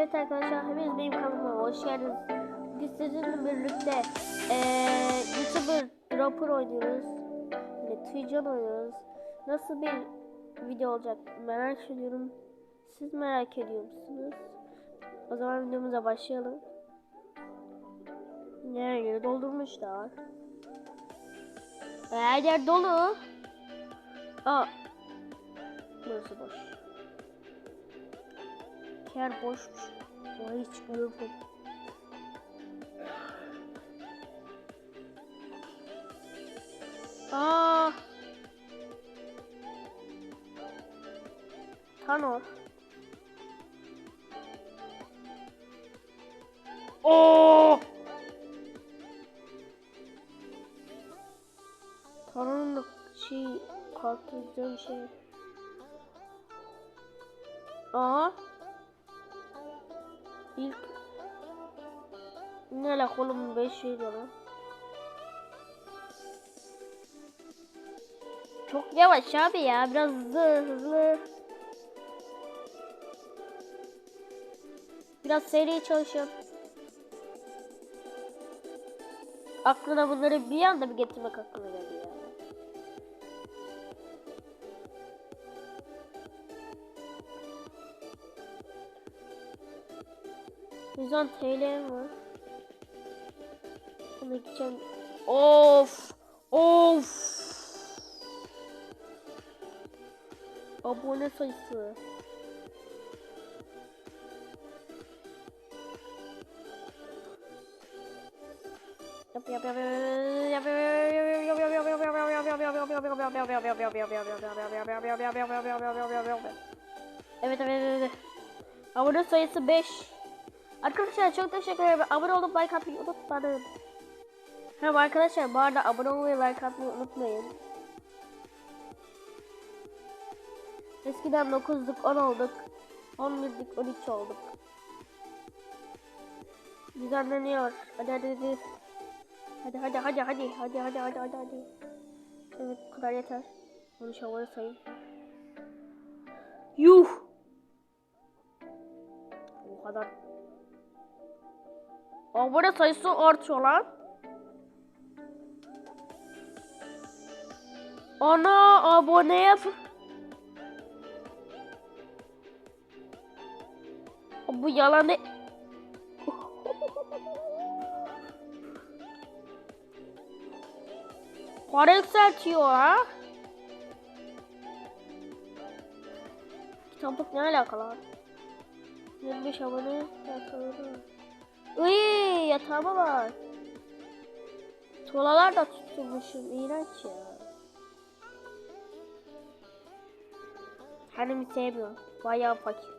Evet arkadaşlar hepiniz benim kanalıma hoş geldiniz. Biz sizinle birlikte eee YouTuber Dropper oynuyoruz. Ve Twican oynuyoruz. Nasıl bir video olacak merak ediyorum. Siz merak ediyor musunuz? O zaman videomuza başlayalım. Her yeri doldurmuşlar. Her yer dolu. Aa. Burası boş. Buradaki yer boşmuş. Burayı hiç görmedim. Aa. Tanor. Oo! Oh! Tanrı'nın şey patlayacağım şey. Aha. İlk ne la kolum 5 veriyor lan. Çok yavaş abi ya biraz hızlı hızlı. Biraz seri çalışın. Aklına bunları bir anda bir getirmek aklına geldi ya. Yüzden TL var. Ona gideceğim. Of! Of! Abone sayısı. Yap yap yap yap Evet evet evet. Abone sayısı 5. Arkadaşlar çok teşekkür ederim. Abone olup like atmayı unutmayın. Hem arkadaşlar bu arada abone olmayı like atmayı unutmayın. Eskiden 9'luk 10 olduk. 11'lik 13 olduk. Düzenleniyor. Hadi hadi hadi. Hadi hadi hadi hadi hadi hadi hadi hadi hadi. Evet kadar yeter. Onu şavarı sayayım. Yuh. O kadar. Abone sayısı artıyor lan. Ana abone yap. Bu yalan ne? Para yükseltiyor ha. Kitaplık ne alakalı? 25 abone yatağım. Iy yatağıma var. Tuğlalar da tutulmuşum. İğrenç ya. Kendimi sevmiyorum. Bayağı fakir.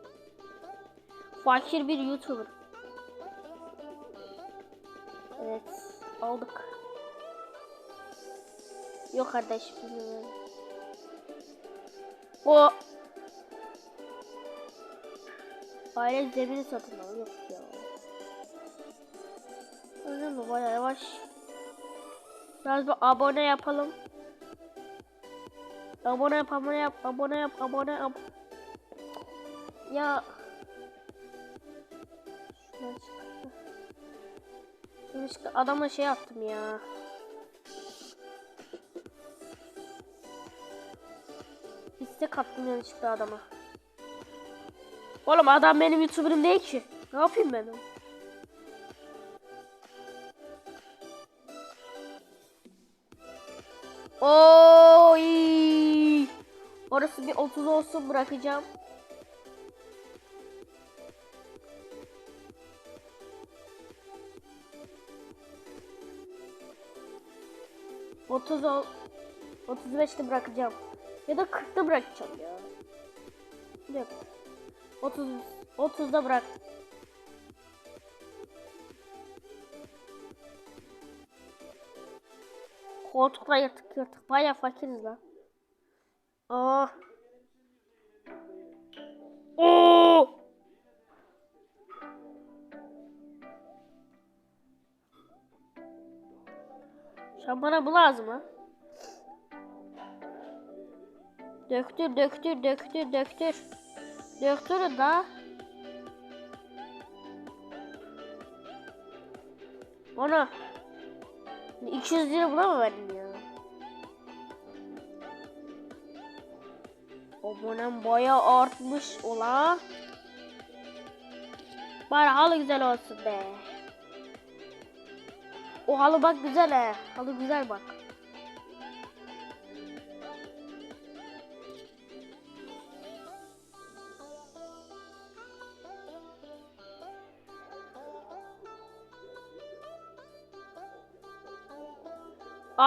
Fakir bir YouTuber. Evet. Aldık. Yok kardeş. bilmiyorum. O aile zemini satın al. Yok ya. Öyle mi? Baya yavaş. Biraz bir abone yapalım. Abone yap, abone yap, abone yap, abone yap. Ya. Şuradan çıktı. Adama şey yaptım ya. İstek attım yanlışlıkla adama. Oğlum adam benim YouTuber'ım değil ki. Ne yapayım ben onu? Oy! Orası bir 30 olsun bırakacağım. Otuz ol, 35'te bırakacağım. Ya da 40'ta bırakacağım ya. Yok. 30 30'da bırak. Koltukla yatık yatık. Baya fakiriz lan. Aa. Oo. Şu bana bu lazım ha. Döktür, döktür, döktür, döktür. Döktürün da. Onu. 200 lira buna mı verdin ya? Abonem bayağı artmış ola. Bari halı güzel olsun be. O halı bak güzel he. Halı güzel bak.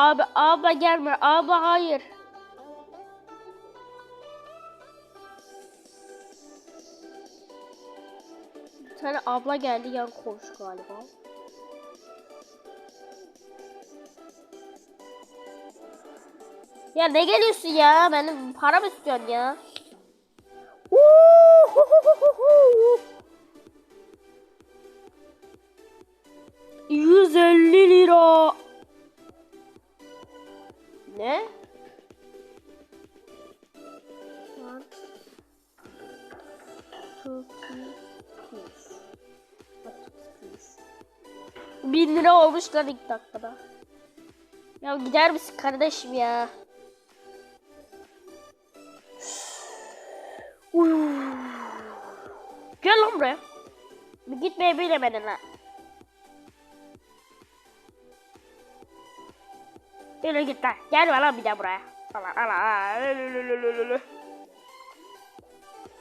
Abi abla gelme. Abla hayır. Bir tane abla geldi yan komşu galiba. Ya ne geliyorsun ya? Benim para mı istiyorsun ya? 1000 lira olmuş lan ilk dakikada. Ya gider misin kardeşim ya? Gel lan buraya. Bir gitmeye bilemedin ha. Yürü git lan. Gelme lan bir de buraya. Falan ala.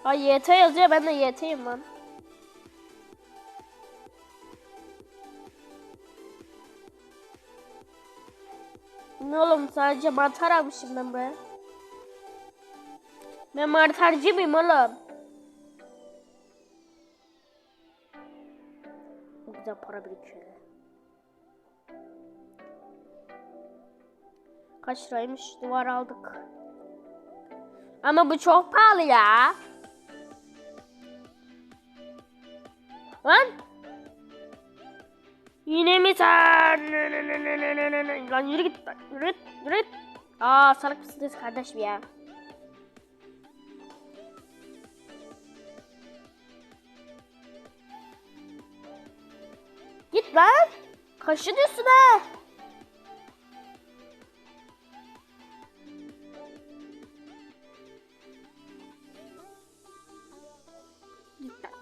Ay YT yazıyor ben de YT'yim lan. Ne oğlum sadece mantar almışım ben buraya. Ben mantarcı mıyım oğlum? Bu güzel para birikiyor. Kaç liraymış? Duvar aldık. Ama bu çok pahalı ya. Lan. Yine mi sen? Lan yürü git. Yürü. Yürü git. Aa salak mısınız kardeşim ya? Git lan. Kaşın üstüne.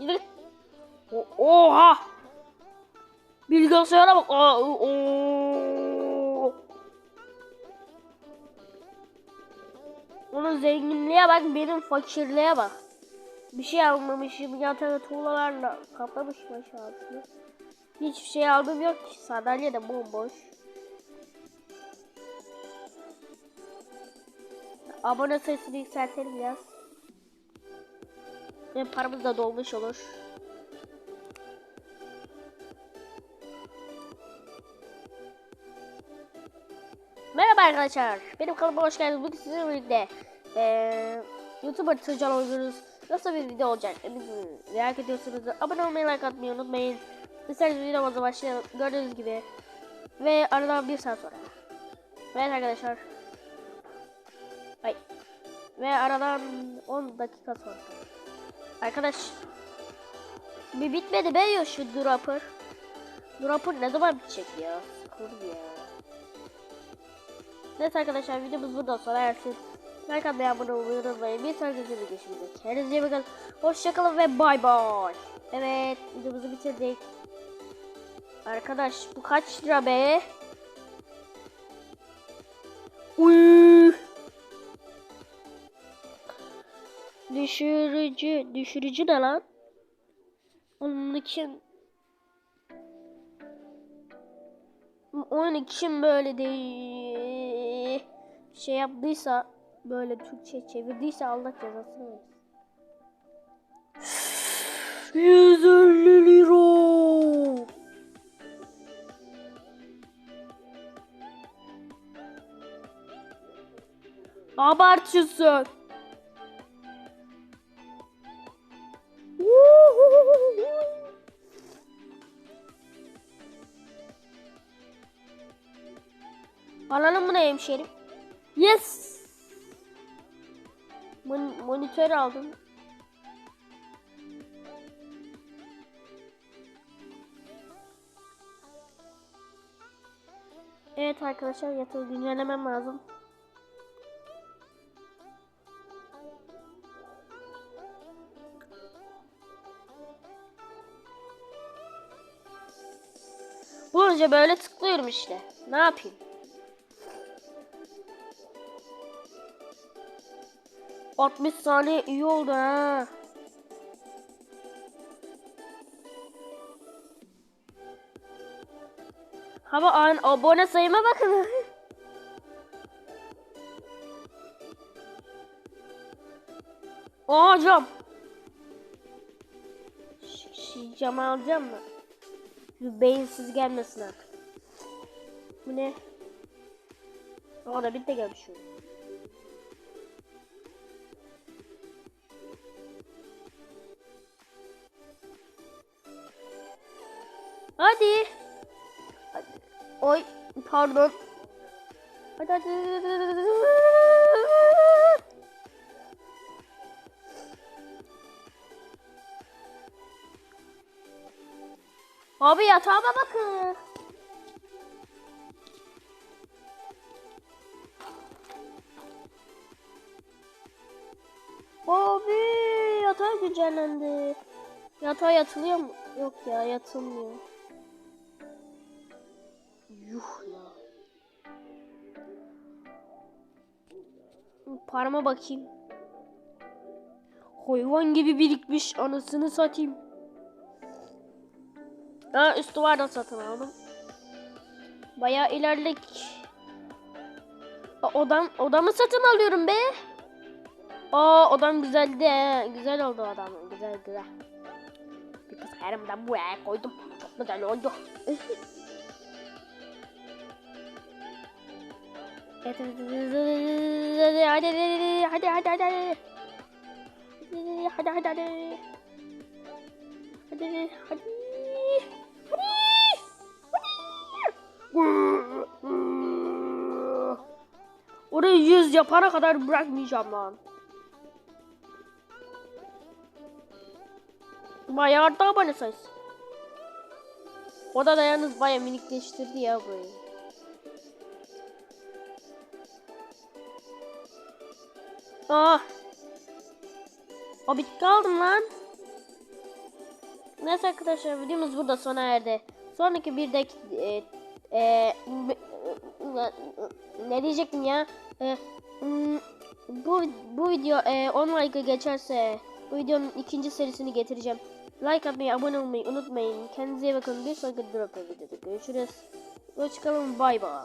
Yürü Oha! Bilgisayara bak. Aa, oo. Onun zenginliğe bak, benim fakirliğe bak. Bir şey almamışım, yatağı tuğlalarla kaplamışım aşağısını. Hiçbir şey aldım yok ki, sandalye de bomboş. Abone sayısını yükseltelim biraz. Ve paramız da dolmuş olur. Merhaba arkadaşlar. Benim kanalıma hoş geldiniz. Bugün sizinle birlikte eee YouTuber Tırcan oynuyoruz. Nasıl bir video olacak? Eminim merak ediyorsunuz. Abone olmayı, like atmayı unutmayın. İsterseniz videomuza başlayalım. Gördüğünüz gibi. Ve aradan bir saat sonra. Evet arkadaşlar. Ay. Ve aradan 10 dakika sonra. Arkadaş. Bir bitmedi be ya şu dropper. Dropper ne zaman bitecek ya? Sıkıldım ya. Evet arkadaşlar videomuz burada sona ersin. Like atmayı abone olmayı unutmayın. Bir sonraki videoda görüşmek üzere. Kendinize iyi bakın. Hoşçakalın ve bay bay. Evet videomuzu bitirdik. Arkadaş bu kaç lira be? Düşürücü. Düşürücü ne lan? Onun için onun için böyle değil şey yaptıysa böyle Türkçe çevirdiyse Allah cezasını versin. 150 lira. Abartıyorsun. Alalım bunu hemşerim. Yes. Mon monitör aldım. Evet arkadaşlar yatağı güncellemem lazım. Bulunca böyle tıklıyorum işte. Ne yapayım? Altmış saniye iyi oldu ha. Ama an abone sayıma bakın. Aa cam. Şu, alacağım mı? Şu beyinsiz gelmesin artık. Bu ne? Aa da bir de gelmiş şu. Oy pardon. Hadi hadi. Abi yatağıma bakın. Abi yatağı güncellendi. Yatağa yatılıyor mu? Yok ya yatılmıyor. Yuh ya. Parama bakayım. Hayvan gibi birikmiş anasını satayım. Ha üst duvarda satın aldım. Bayağı ilerledik. Odam, odamı satın alıyorum be. Aa odam güzeldi. he. Güzel oldu odam. Güzel güzel. Bir kısarım da buraya koydum. Çok güzel oldu. Evet, hadi hadi hadi hadi hadi hadi hadi hadi hadi hadi hadi Orayı yüz yapana kadar bırakmayacağım lan. Bayağı arttı abone sayısı. O da da yalnız bayağı minikleştirdi ya burayı. Ah. O kaldım lan. Neyse arkadaşlar videomuz burada sona erdi. Sonraki bir de e, e, ne- diyecektim ya? E, hmm, bu bu video e, 10 like geçerse bu videonun ikinci serisini getireceğim. Like atmayı, abone olmayı unutmayın. Kendinize iyi bakın. Bir sonraki drop videoda görüşürüz. Hoşçakalın. Bay bay.